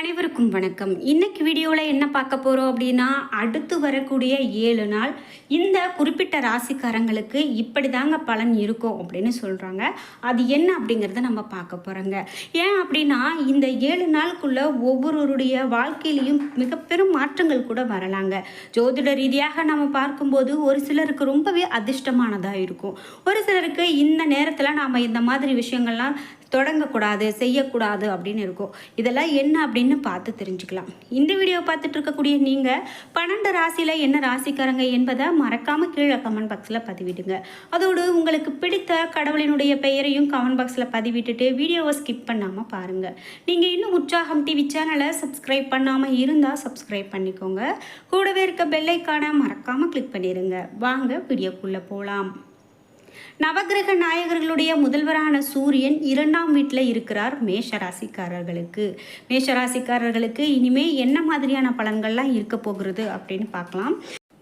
அனைவருக்கும் வணக்கம். இன்னைக்கு வீடியோவில் என்ன பார்க்க போகிறோம் அப்படின்னா அடுத்து வரக்கூடிய ஏழு நாள் இந்த குறிப்பிட்ட ராசிக்காரங்களுக்கு இப்படி தாங்க பலன் இருக்கும் அப்படின்னு சொல்கிறாங்க அது என்ன அப்படிங்கிறத நம்ம பார்க்க போகிறோங்க ஏன் அப்படின்னா இந்த ஏழு நாளுக்குள்ள ஒவ்வொருவருடைய வாழ்க்கையிலையும் மிக பெரும் மாற்றங்கள் கூட வரலாங்க. ஜோதிட ரீதியாக நம்ம பார்க்கும்போது ஒரு சிலருக்கு ரொம்பவே அதிர்ஷ்டமானதாக இருக்கும். ஒரு சிலருக்கு இந்த நேரத்தில் நாம் இந்த மாதிரி விஷயங்கள்லாம் தொடங்கக்கூடாது செய்யக்கூடாது அப்படின்னு இருக்கும். இதெல்லாம் என்ன அப்படின்னு பார்த்து தெரிஞ்சுக்கலாம். இந்த வீடியோ பார்த்துட்டு இருக்கக்கூடிய நீங்கள் பன்னெண்டு ராசியில் என்ன ராசிக்காரங்க என்பதை மறக்காமல் கீழே கமெண்ட் பாக்ஸில் பதிவிடுங்க. அதோடு உங்களுக்கு பிடித்த கடவுளினுடைய பெயரையும் கமெண்ட் பாக்ஸில் பதிவிட்டுட்டு வீடியோவை ஸ்கிப் பண்ணாமல் பாருங்கள் நீங்கள் இன்னும் உற்சாகம் டிவி சேனலை சப்ஸ்கிரைப் பண்ணாமல் இருந்தால் சப்ஸ்கிரைப் பண்ணிக்கோங்க. கூடவே இருக்க பெல்லைக்கான மறக்காமல் கிளிக் பண்ணிடுங்க வாங்க வீடியோக்குள்ளே போகலாம் நவகிரக நாயகர்களுடைய முதல்வரான சூரியன் இரண்டாம் வீட்டில் இருக்கிறார் மேஷராசிக்காரர்களுக்கு. மேஷராசிக்காரர்களுக்கு இனிமே என்ன மாதிரியான பலன்கள்லாம் இருக்க போகிறது அப்படின்னு பார்க்கலாம்.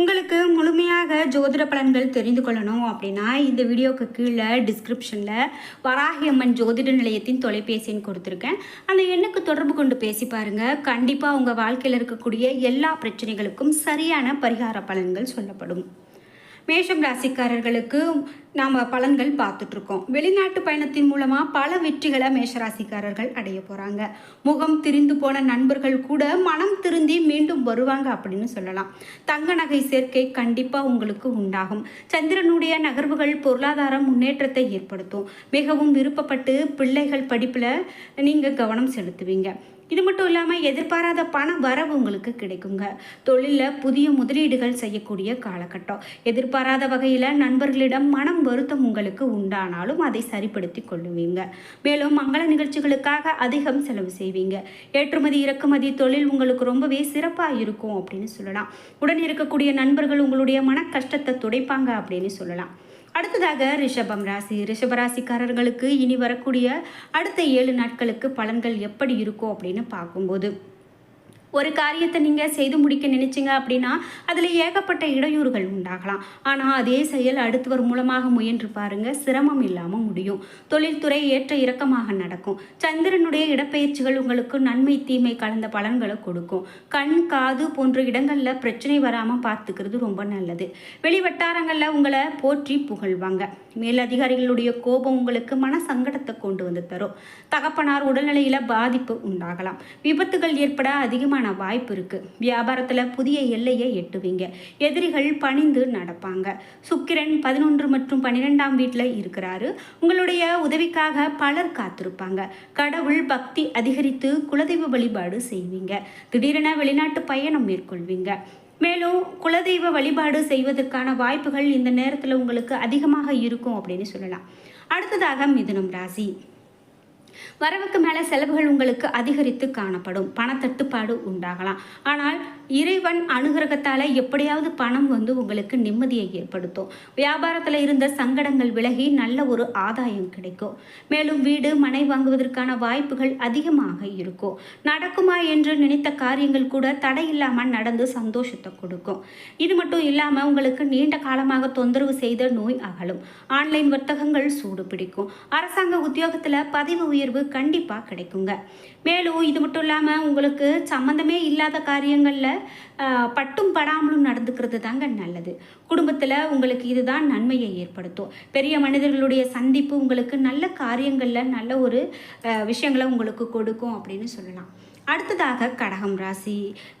உங்களுக்கு முழுமையாக ஜோதிட பலன்கள் தெரிந்து கொள்ளணும் அப்படின்னா இந்த வீடியோக்கு கீழே டிஸ்கிரிப்ஷனில் வராகியம்மன் ஜோதிட நிலையத்தின் தொலைபேசி எண் கொடுத்துருக்கேன். அந்த எண்ணுக்கு தொடர்பு கொண்டு பேசி பாருங்கள் கண்டிப்பாக உங்கள் வாழ்க்கையில் இருக்கக்கூடிய எல்லா பிரச்சனைகளுக்கும் சரியான பரிகார பலன்கள் சொல்லப்படும். மேஷம் ராசிக்காரர்களுக்கு நாம் பலன்கள் பார்த்துட்ருக்கோம். வெளிநாட்டு பயணத்தின் மூலமாக பல வெற்றிகளை மேஷராசிக்காரர்கள் அடைய போகிறாங்க முகம் திரிந்து போன நண்பர்கள் கூட மனம் திருந்தி மீண்டும் வருவாங்க அப்படின்னு சொல்லலாம். தங்க நகை சேர்க்கை கண்டிப்பாக உங்களுக்கு உண்டாகும். சந்திரனுடைய நகர்வுகள் பொருளாதார முன்னேற்றத்தை ஏற்படுத்தும். மிகவும் விருப்பப்பட்டு பிள்ளைகள் படிப்பில் நீங்கள் கவனம் செலுத்துவீங்க. இது மட்டும் இல்லாமல் எதிர்பாராத பண வரவு உங்களுக்கு கிடைக்குங்க. தொழிலில் புதிய முதலீடுகள் செய்யக்கூடிய காலகட்டம். எதிர்பாராத வகையில் நண்பர்களிடம் மனம் வருத்தம் உங்களுக்கு உண்டானாலும் அதை சரிப்படுத்தி கொள்ளுவீங்க. மேலும் மங்கள நிகழ்ச்சிகளுக்காக அதிகம் செலவு செய்வீங்க. ஏற்றுமதி இறக்குமதி தொழில் உங்களுக்கு ரொம்பவே சிறப்பாக இருக்கும் அப்படின்னு சொல்லலாம். உடன் இருக்கக்கூடிய நண்பர்கள் உங்களுடைய மன கஷ்டத்தை துடைப்பாங்க அப்படின்னு சொல்லலாம். அடுத்ததாக ரிஷபம் ராசி. ரிஷப ராசிக்காரர்களுக்கு இனி வரக்கூடிய அடுத்த ஏழு நாட்களுக்கு பலன்கள் எப்படி இருக்கும் அப்படின்னு பார்க்கும்போது ஒரு காரியத்தை நீங்கள் செய்து முடிக்க நினைச்சிங்க அப்படின்னா அதில் ஏகப்பட்ட இடையூறுகள் உண்டாகலாம். ஆனால் அதே செயல் அடுத்தவர் மூலமாக முயன்று பாருங்க சிரமம் இல்லாமல் முடியும். தொழில்துறை ஏற்ற இறக்கமாக நடக்கும். சந்திரனுடைய இடப்பெயர்ச்சிகள் உங்களுக்கு நன்மை தீமை கலந்த பலன்களை கொடுக்கும். கண் காது போன்ற இடங்களில் பிரச்சனை வராமல் பார்த்துக்கிறது ரொம்ப நல்லது. வெளி வட்டாரங்களில் உங்களை போற்றி புகழ்வாங்க. மேலதிகாரிகளுடைய கோபம் உங்களுக்கு மன சங்கடத்தை கொண்டு வந்து தரும். தகப்பனார் உடல்நிலையில் பாதிப்பு உண்டாகலாம். விபத்துகள் ஏற்பட அதிகமான வாய்ப்பு இருக்கு. வியாபாரத்தில் புதிய எல்லையை எட்டுவீங்க. எதிரிகள் பணிந்து நடப்பாங்க. சுக்கிரன் பதினொன்று மற்றும் பன்னிரெண்டாம் வீட்டில் இருக்கிறாரு. உங்களுடைய உதவிக்காக பலர் காத்திருப்பாங்க. கடவுள் பக்தி அதிகரித்து குலதெய்வ வழிபாடு செய்வீங்க. திடீரென வெளிநாட்டு பயணம் மேற்கொள்வீங்க. மேலும் குலதெய்வ வழிபாடு செய்வதற்கான வாய்ப்புகள் இந்த நேரத்தில் உங்களுக்கு அதிகமாக இருக்கும் அப்படின்னு சொல்லலாம். அடுத்ததாக மிதுனம் ராசி. வரவுக்கு மேலே செலவுகள் உங்களுக்கு அதிகரித்து காணப்படும். பணத்தட்டுப்பாடு உண்டாகலாம். ஆனால் இறைவன் அனுகிரகத்தால் எப்படியாவது பணம் வந்து உங்களுக்கு நிம்மதியை ஏற்படுத்தும். வியாபாரத்தில் இருந்த சங்கடங்கள் விலகி நல்ல ஒரு ஆதாயம் கிடைக்கும். மேலும் வீடு மனை வாங்குவதற்கான வாய்ப்புகள் அதிகமாக இருக்கும். நடக்குமா என்று நினைத்த காரியங்கள் கூட தடையில்லாமல் நடந்து சந்தோஷத்தை கொடுக்கும். இது மட்டும் இல்லாமல் உங்களுக்கு நீண்ட காலமாக தொந்தரவு செய்த நோய் அகலும். ஆன்லைன் வர்த்தகங்கள் சூடு பிடிக்கும் அரசாங்க உத்தியோகத்தில் பதிவு உயர்வு கண்டிப்பாக கிடைக்குங்க. மேலும் இது மட்டும் இல்லாமல் உங்களுக்கு சம்மந்தமே இல்லாத காரியங்களில் பட்டும் படாமலும் நடந்துக்கிறது தாங்க நல்லது. குடும்பத்தில் உங்களுக்கு இதுதான் நன்மையை ஏற்படுத்தும். பெரிய மனிதர்களுடைய சந்திப்பு உங்களுக்கு நல்ல காரியங்களில் நல்ல ஒரு விஷயங்களை உங்களுக்கு கொடுக்கும் அப்படின்னு சொல்லலாம். அடுத்ததாக கடகம் ராசி.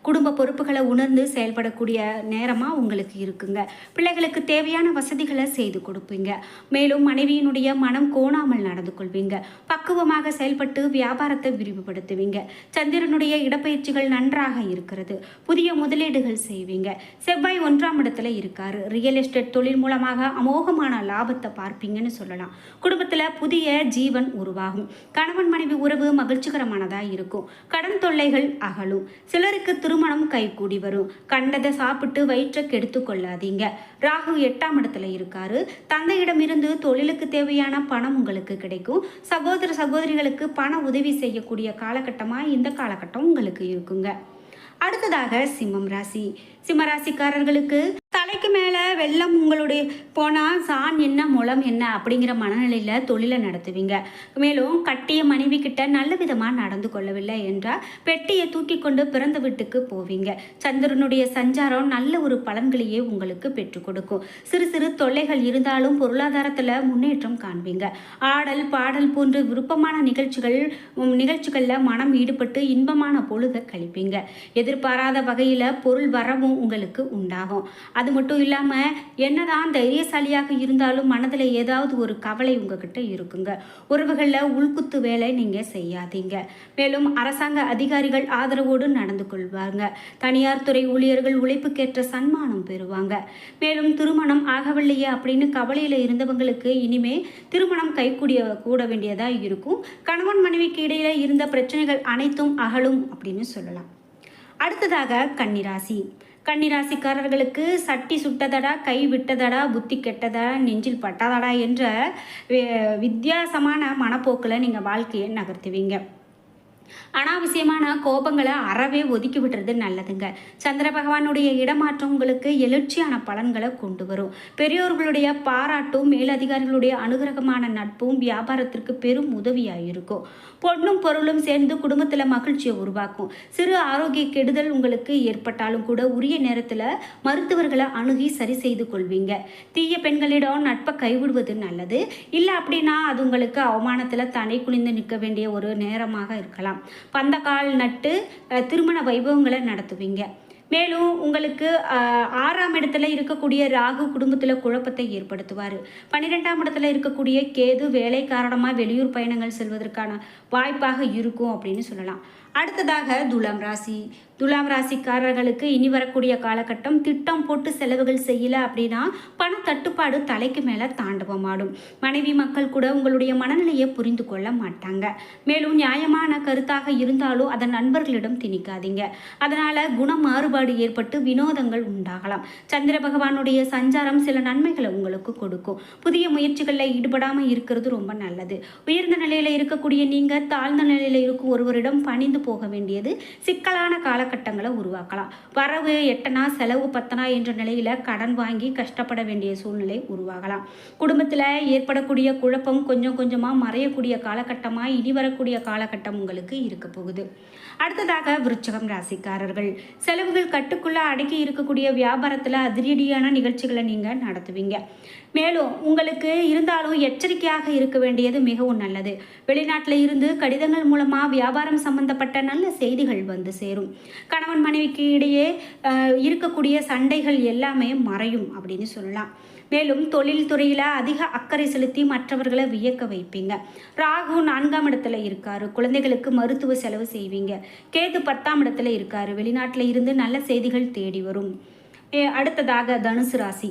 குடும்ப பொறுப்புகளை உணர்ந்து செயல்படக்கூடிய நேரமாக உங்களுக்கு இருக்குங்க. பிள்ளைகளுக்கு தேவையான வசதிகளை செய்து கொடுப்பீங்க. மேலும் மனைவியினுடைய மனம் கோணாமல் நடந்து கொள்வீங்க. பக்குவமாக செயல்பட்டு வியாபாரத்தை விரிவுபடுத்துவீங்க. சந்திரனுடைய இடப்பயிற்சிகள் நன்றாக இருக்கிறது. புதிய முதலீடுகள் செய்வீங்க. செவ்வாய் ஒன்றாம் இடத்துல இருக்காரு. ரியல் எஸ்டேட் தொழில் மூலமாக அமோகமான லாபத்தை பார்ப்பீங்கன்னு சொல்லலாம். குடும்பத்தில் புதிய ஜீவன் உருவாகும். கணவன் மனைவி உறவு மகிழ்ச்சிகரமானதாக இருக்கும். கடன் தொல்லைகள் அகலும். சிலருக்கு திருமணம் கைகூடி வரும். கண்டதை சாப்பிட்டு வயிற்றை கெடுத்து கொள்ளாதீங்க. ராகு எட்டாம் இடத்துல இருக்காரு. தந்தையிடமிருந்து தொழிலுக்கு தேவையான பணம் உங்களுக்கு கிடைக்கும். சகோதர சகோதரிகளுக்கு பண உதவி செய்யக்கூடிய காலகட்டமாக இந்த காலகட்டம் உங்களுக்கு இருக்குங்க. அடுத்ததாக சிம்மம் ராசி. சிம்ம ராசிக்காரர்களுக்கு தலைக்கு மேலே வெள்ளம் உங்களுடைய போனால் சான் என்ன முளம் என்ன அப்படிங்கிற மனநிலையில் தொழிலை நடத்துவீங்க. மேலும் கட்டிய மனைவி கிட்ட நல்ல விதமாக நடந்து கொள்ளவில்லை என்றால் பெட்டியை தூக்கி கொண்டு பிறந்த வீட்டுக்கு போவீங்க. சந்திரனுடைய சஞ்சாரம் நல்ல ஒரு பலன்களையே உங்களுக்கு பெற்றுக் கொடுக்கும். சிறு சிறு தொல்லைகள் இருந்தாலும் பொருளாதாரத்தில் முன்னேற்றம் காண்பீங்க. ஆடல் பாடல் போன்ற விருப்பமான நிகழ்ச்சிகள் நிகழ்ச்சிகளில் மனம் ஈடுபட்டு இன்பமான பொழுதை கழிப்பீங்க. எதிர்பாராத வகையில் பொருள் வரவும் உங்களுக்கு உண்டாகும். அது அது மட்டும் இல்லாமல் என்னதான் தைரியசாலியாக இருந்தாலும் மனதில் ஏதாவது ஒரு கவலை உங்ககிட்ட இருக்குங்க. உறவுகளில் உள்குத்து வேலை நீங்கள் செய்யாதீங்க. மேலும் அரசாங்க அதிகாரிகள் ஆதரவோடு நடந்து கொள்வாங்க. தனியார் துறை ஊழியர்கள் உழைப்புக்கேற்ற சன்மானம் பெறுவாங்க. மேலும் திருமணம் ஆகவில்லையே அப்படின்னு கவலையில் இருந்தவங்களுக்கு இனிமே திருமணம் கைகூடிய கூட வேண்டியதாக இருக்கும். கணவன் மனைவிக்கு இடையில இருந்த பிரச்சனைகள் அனைத்தும் அகலும் அப்படின்னு சொல்லலாம். அடுத்ததாக கன்னிராசி. கன்னிராசிக்காரர்களுக்கு சட்டி சுட்டதடா கை விட்டதடா புத்தி கெட்டதா நெஞ்சில் பட்டதடா என்ற வி- வித்தியாசமான மனப்போக்கில் நீங்கள் வாழ்க்கையை நகர்த்துவீங்க. அனாவசியமான கோபங்களை அறவே ஒதுக்கி விடுறது நல்லதுங்க. சந்திர பகவானுடைய இடமாற்றம் உங்களுக்கு எழுச்சியான பலன்களை கொண்டு வரும். பெரியோர்களுடைய பாராட்டும் மேலதிகாரிகளுடைய அனுகிரகமான நட்பும் வியாபாரத்திற்கு பெரும் உதவியாக இருக்கும் பொண்ணும் பொருளும் சேர்ந்து குடும்பத்தில் மகிழ்ச்சியை உருவாக்கும். சிறு ஆரோக்கிய கெடுதல் உங்களுக்கு ஏற்பட்டாலும் கூட உரிய நேரத்தில் மருத்துவர்களை அணுகி சரி செய்து கொள்வீங்க. தீய பெண்களிடம் நட்பை கைவிடுவது நல்லது. இல்லை அப்படின்னா அது உங்களுக்கு அவமானத்தில் தனி குனிந்து நிற்க வேண்டிய ஒரு நேரமாக இருக்கலாம். பந்தக்கால் நட்டு திருமண வைபவங்களை நடத்துவீங்க. மேலும் உங்களுக்கு ஆறாம் இடத்துல இருக்கக்கூடிய ராகு குடும்பத்தில் குழப்பத்தை ஏற்படுத்துவார். பன்னிரெண்டாம் இடத்துல இருக்கக்கூடிய கேது வேலை காரணமாக வெளியூர் பயணங்கள் செல்வதற்கான வாய்ப்பாக இருக்கும் அப்படின்னு சொல்லலாம். அடுத்ததாக துலாம் ராசி. துலாம் ராசிக்காரர்களுக்கு இனி வரக்கூடிய காலகட்டம் திட்டம் போட்டு செலவுகள் செய்யல அப்படின்னா பண தட்டுப்பாடு தலைக்கு மேலே தாண்டவமாடும். மனைவி மக்கள் கூட உங்களுடைய மனநிலையை புரிந்து கொள்ள மாட்டாங்க. மேலும் நியாயமான கருத்தாக இருந்தாலும் அதன் நண்பர்களிடம் திணிக்காதீங்க. அதனால குண மாறுபாடு ஏற்பட்டு வினோதங்கள் உண்டாகலாம். சந்திர பகவானுடைய சஞ்சாரம் சில நன்மைகளை உங்களுக்கு கொடுக்கும். புதிய முயற்சிகளில் ஈடுபடாமல் இருக்கிறது ரொம்ப நல்லது. உயர்ந்த நிலையில் இருக்கக்கூடிய நீங்கள் தாழ்ந்த நிலையில் இருக்கும் ஒருவரிடம் பணிந்து போக வேண்டியது. சிக்கலான காலகட்டங்களை உருவாக்கலாம். வரவு எட்டனா செலவு பத்தனா என்ற நிலையில் கடன் வாங்கி கஷ்டப்பட வேண்டிய சூழ்நிலை உருவாகலாம். குடும்பத்தில் ஏற்படக்கூடிய குழப்பம் கொஞ்சம் கொஞ்சமாக மறையக்கூடிய காலகட்டமாக இனி வரக்கூடிய காலகட்டம் உங்களுக்கு இருக்க போகுது. அடுத்ததாக விருச்சகம் ராசிக்காரர்கள். செலவுகள் கட்டுக்குள்ள அடக்கி இருக்கக்கூடிய வியாபாரத்தில் அதிரடியான நிகழ்ச்சிகளை நீங்கள் நடத்துவீங்க. மேலும் உங்களுக்கு இருந்தாலும் எச்சரிக்கையாக இருக்க வேண்டியது மிகவும் நல்லது. வெளிநாட்டில் இருந்து கடிதங்கள் மூலமாக வியாபாரம் சம்பந்தப்பட்ட நல்ல செய்திகள் வந்து சேரும். கணவன் மனைவிக்கு இடையே இருக்கக்கூடிய சண்டைகள் எல்லாமே மறையும் அப்படின்னு சொல்லலாம். மேலும் தொழில் துறையில் அதிக அக்கறை செலுத்தி மற்றவர்களை வியக்க வைப்பீங்க. ராகு நான்காம் இடத்துல இருக்காரு. குழந்தைகளுக்கு மருத்துவ செலவு செய்வீங்க. கேது பத்தாம் இடத்துல இருக்காரு. வெளிநாட்டில் இருந்து நல்ல செய்திகள் தேடி வரும். அடுத்ததாக தனுசு ராசி.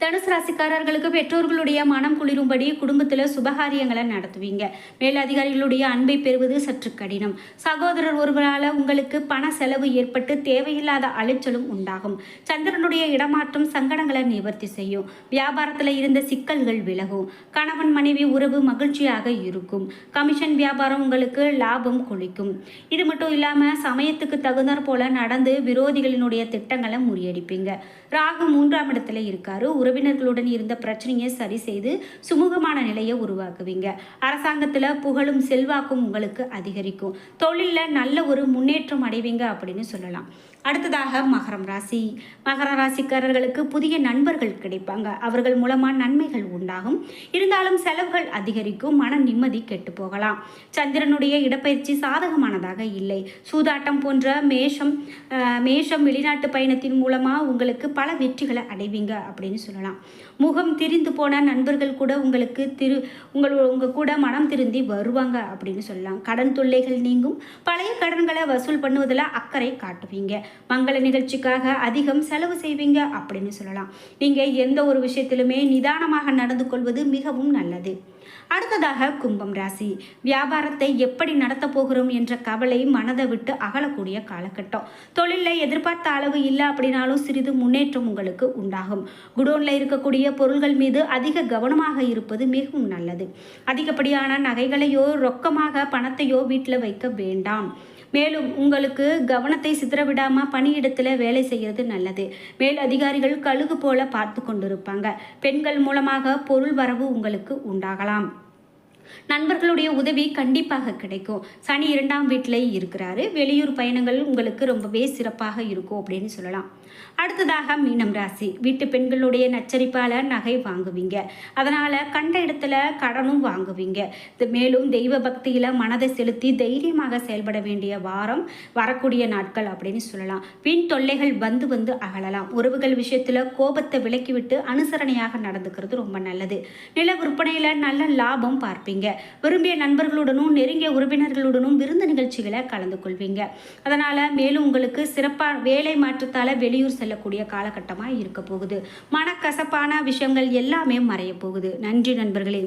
தனுசு ராசிக்காரர்களுக்கு பெற்றோர்களுடைய மனம் குளிரும்படி குடும்பத்தில் சுபகாரியங்களை நடத்துவீங்க. மேலதிகாரிகளுடைய அன்பை பெறுவது சற்று கடினம். சகோதரர் ஒருவரால் உங்களுக்கு பண செலவு ஏற்பட்டு தேவையில்லாத அலைச்சலும் உண்டாகும். சந்திரனுடைய இடமாற்றம் சங்கடங்களை நிவர்த்தி செய்யும். வியாபாரத்தில் இருந்த சிக்கல்கள் விலகும். கணவன் மனைவி உறவு மகிழ்ச்சியாக இருக்கும். கமிஷன் வியாபாரம் உங்களுக்கு லாபம் கொளிக்கும் இது மட்டும் இல்லாமல் சமயத்துக்கு தகுந்தாற் போல நடந்து விரோதிகளினுடைய திட்டங்களை முறியடிப்பீங்க. ராகு மூன்றாம் இடத்துல இருக்காரு. உறவினர்களுடன் இருந்த பிரச்சனையை சரி செய்து சுமூகமான நிலையை உருவாக்குவீங்க. அரசாங்கத்தில் புகழும் செல்வாக்கும் உங்களுக்கு அதிகரிக்கும். தொழிலில் நல்ல ஒரு முன்னேற்றம் அடைவீங்க அப்படின்னு சொல்லலாம். அடுத்ததாக மகரம் ராசி. மகர ராசிக்காரர்களுக்கு புதிய நண்பர்கள் கிடைப்பாங்க. அவர்கள் மூலமாக நன்மைகள் உண்டாகும். இருந்தாலும் செலவுகள் அதிகரிக்கும். மன நிம்மதி கெட்டு போகலாம். சந்திரனுடைய இடப்பயிற்சி சாதகமானதாக இல்லை. சூதாட்டம் போன்ற மேஷம் மேஷம் வெளிநாட்டு பயணத்தின் மூலமாக உங்களுக்கு பல வெற்றிகளை அடைவீங்க அப்படின்னு சொல்லலாம். முகம் திரிந்து போன நண்பர்கள் கூட உங்களுக்கு திரு உங்கள் உங்கள் கூட மனம் திருந்தி வருவாங்க அப்படின்னு சொல்லலாம். கடன் தொல்லைகள் நீங்கும். பழைய கடன்களை வசூல் பண்ணுவதில் அக்கறை காட்டுவீங்க. மங்கள நிகழ்ச்சிக்காக அதிகம் செலவு செய்வீங்க அப்படின்னு சொல்லலாம். நீங்கள் எந்த ஒரு விஷயத்திலுமே நிதானமாக நடந்து கொள்வது மிகவும் நல்லது. அடுத்ததாக கும்பம் ராசி. வியாபாரத்தை எப்படி நடத்த போகிறோம் என்ற கவலை மனதை விட்டு அகலக்கூடிய காலகட்டம். தொழிலில் எதிர்பார்த்த அளவு இல்லை அப்படின்னாலும் சிறிது முன்னேற்றம் உங்களுக்கு உண்டாகும். குடோனில் இருக்கக்கூடிய பொருள்கள் மீது அதிக கவனமாக இருப்பது மிகவும் நல்லது. அதிகப்படியான நகைகளையோ ரொக்கமாக பணத்தையோ வீட்டில் வைக்க வேண்டாம். மேலும் உங்களுக்கு கவனத்தை சிதறவிடாமல் பணியிடத்தில் வேலை செய்கிறது நல்லது. மேல் அதிகாரிகள் கழுகு போல பார்த்து கொண்டிருப்பாங்க. பெண்கள் மூலமாக பொருள் வரவு உங்களுக்கு உண்டாகலாம். நண்பர்களுடைய உதவி கண்டிப்பாக கிடைக்கும். சனி இரண்டாம் வீட்டிலே இருக்கிறாரு. வெளியூர் பயணங்கள் உங்களுக்கு ரொம்பவே சிறப்பாக இருக்கும் அப்படின்னு சொல்லலாம். அடுத்ததாக மீனம் ராசி. வீட்டு பெண்களுடைய நச்சரிப்பால் நகை வாங்குவீங்க. அதனால் கண்ட இடத்துல கடனும் வாங்குவீங்க. மேலும் தெய்வ பக்தியில் மனதை செலுத்தி தைரியமாக செயல்பட வேண்டிய வாரம் வரக்கூடிய நாட்கள் அப்படின்னு சொல்லலாம். பின் தொல்லைகள் வந்து வந்து அகலலாம். உறவுகள் விஷயத்தில் கோபத்தை விலக்கிவிட்டு அனுசரணையாக நடந்துக்கிறது ரொம்ப நல்லது. நில விற்பனையில் நல்ல லாபம் பார்ப்பீங்க. விரும்பிய நண்பர்களுடனும் நெருங்கிய உறவினர்களுடனும் விருந்து நிகழ்ச்சிகளை கலந்து கொள்வீங்க. அதனால் மேலும் உங்களுக்கு சிறப்பாக வேலை மாற்றத்தால் வெளியூர் செல்லக்கூடிய காலகட்டமாக இருக்க போகுது. மனக்கசப்பான விஷயங்கள் எல்லாமே மறைய போகுது. நன்றி நண்பர்களே.